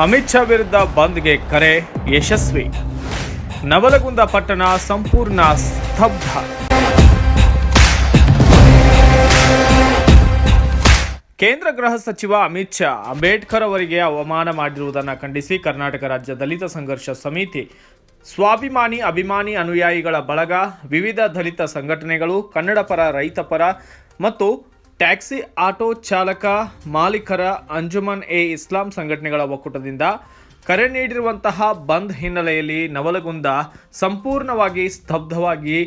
ಅಮಿತ್ ಶಾ ವಿರುದ್ಧ ಬಂದ್ಗೆ ಕರೆ ಯಶಸ್ವಿ. ನವಲಗುಂದ ಪಟ್ಟಣ ಸಂಪೂರ್ಣ ಸ್ತಬ್ಧ. ಕೇಂದ್ರ ಗೃಹ ಸಚಿವ ಅಮಿತ್ ಶಾ ಅಂಬೇಡ್ಕರ್ ಅವರಿಗೆ ಅವಮಾನ ಮಾಡಿರುವುದನ್ನು ಖಂಡಿಸಿ ಕರ್ನಾಟಕ ರಾಜ್ಯ ದಲಿತ ಸಂಘರ್ಷ ಸಮಿತಿ, ಸ್ವಾಭಿಮಾನಿ, ಅಭಿಮಾನಿ ಅನುಯಾಯಿಗಳ ಬಳಗ, ವಿವಿಧ ದಲಿತ ಸಂಘಟನೆಗಳು ಕನ್ನಡ ಪರ ರೈತ ಪರ ಮತ್ತು ಟ್ಯಾಕ್ಸಿ ಆಟೋ ಚಾಲಕ ಮಾಲೀಕರ ಅಂಜುಮನ್ ಎ ಇಸ್ಲಾಂ ಸಂಘಟನೆಗಳ ಒಕ್ಕೂಟದಿಂದ ಕರೆ ನೀಡಿರುವಂತಹ ಬಂದ್ ಹಿನ್ನೆಲೆಯಲ್ಲಿ ನವಲಗುಂದ ಸಂಪೂರ್ಣವಾಗಿ ಸ್ತಬ್ಧವಾಗಿ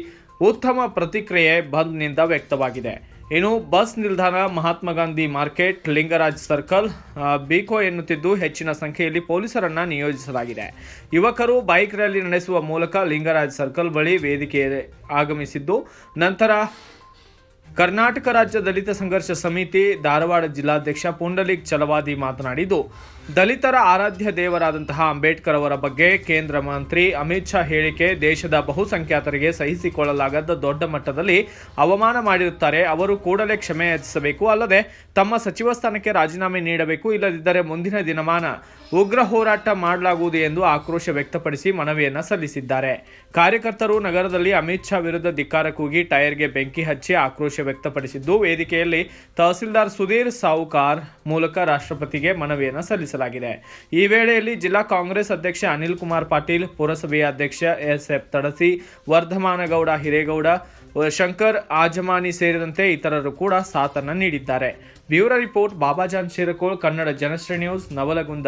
ಉತ್ತಮ ಪ್ರತಿಕ್ರಿಯೆ ಬಂದ್ನಿಂದ ವ್ಯಕ್ತವಾಗಿದೆ. ಇನ್ನು ಬಸ್ ನಿಲ್ದಾಣ, ಮಹಾತ್ಮ ಗಾಂಧಿ ಮಾರ್ಕೆಟ್, ಲಿಂಗರಾಜ್ ಸರ್ಕಲ್ ಬೀಕೋ ಎನ್ನುತ್ತಿದ್ದು ಹೆಚ್ಚಿನ ಸಂಖ್ಯೆಯಲ್ಲಿ ಪೊಲೀಸರನ್ನ ನಿಯೋಜಿಸಲಾಗಿದೆ. ಯುವಕರು ಬೈಕ್ ರ್ಯಾಲಿ ನಡೆಸುವ ಮೂಲಕ ಲಿಂಗರಾಜ್ ಸರ್ಕಲ್ ಬಳಿ ವೇದಿಕೆ ಆಗಮಿಸಿದ್ದು, ನಂತರ ಕರ್ನಾಟಕ ರಾಜ್ಯ ದಲಿತ ಸಂಘರ್ಷ ಸಮಿತಿ ಧಾರವಾಡ ಜಿಲ್ಲಾಧ್ಯಕ್ಷ ಪುಂಡಲಿಕ್ ಚಲವಾದಿ ಮಾತನಾಡಿದ್ದು, ದಲಿತರ ಆರಾಧ್ಯ ದೇವರಾದಂತಹ ಅಂಬೇಡ್ಕರ್ ಅವರ ಬಗ್ಗೆ ಕೇಂದ್ರ ಮಂತ್ರಿ ಅಮಿತ್ ಶಾ ಹೇಳಿಕೆ ದೇಶದ ಬಹುಸಂಖ್ಯಾತರಿಗೆ ಸಹಿಸಿಕೊಳ್ಳಲಾಗದ ದೊಡ್ಡ ಮಟ್ಟದಲ್ಲಿ ಅವಮಾನ ಮಾಡಿರುತ್ತಾರೆ. ಅವರು ಕೂಡಲೇ ಕ್ಷಮೆ ಯಾಚಿಸಬೇಕು. ಅಲ್ಲದೆ, ತಮ್ಮ ಸಚಿವ ಸ್ಥಾನಕ್ಕೆ ರಾಜೀನಾಮೆ ನೀಡಬೇಕು. ಇಲ್ಲದಿದ್ದರೆ ಮುಂದಿನ ದಿನಮಾನ ಉಗ್ರ ಹೋರಾಟ ಮಾಡಲಾಗುವುದು ಎಂದು ಆಕ್ರೋಶ ವ್ಯಕ್ತಪಡಿಸಿ ಮನವಿಯನ್ನು ಸಲ್ಲಿಸಿದ್ದಾರೆ. ಕಾರ್ಯಕರ್ತರು ನಗರದಲ್ಲಿ ಅಮಿತ್ ಶಾ ವಿರುದ್ಧ ಧಿಕ್ಕಾರ ಕೂಗಿ ಟೈರ್ಗೆ ಬೆಂಕಿ ಹಚ್ಚಿ ಆಕ್ರೋಶ ವ್ಯಕ್ತಪಡಿಸಿದ್ದು, ವೇದಿಕೆಯಲ್ಲಿ ತಹಸೀಲ್ದಾರ್ ಸುಧೀರ್ ಸಾವುಕಾರ್ ಮೂಲಕ ರಾಷ್ಟ್ರಪತಿಗೆ ಮನವಿಯನ್ನು ಸಲ್ಲಿಸಲಾಗಿದೆ. ಈ ವೇಳೆಯಲ್ಲಿ ಜಿಲ್ಲಾ ಕಾಂಗ್ರೆಸ್ ಅಧ್ಯಕ್ಷ ಅನಿಲ್ ಕುಮಾರ್ ಪಾಟೀಲ್, ಪುರಸಭೆಯ ಅಧ್ಯಕ್ಷ ಎಸ್ ಎಫ್ ತಡಸಿ ವರ್ಧಮಾನಗೌಡ ಹಿರೇಗೌಡ, ಶಂಕರ್ ಆಜಮಾನಿ ಸೇರಿದಂತೆ ಇತರರು ಕೂಡ ಸಾಥನ್ನ ನೀಡಿದ್ದಾರೆ. Bureau report, Babajan Shirakol Kannada Janashri news, Navalgund.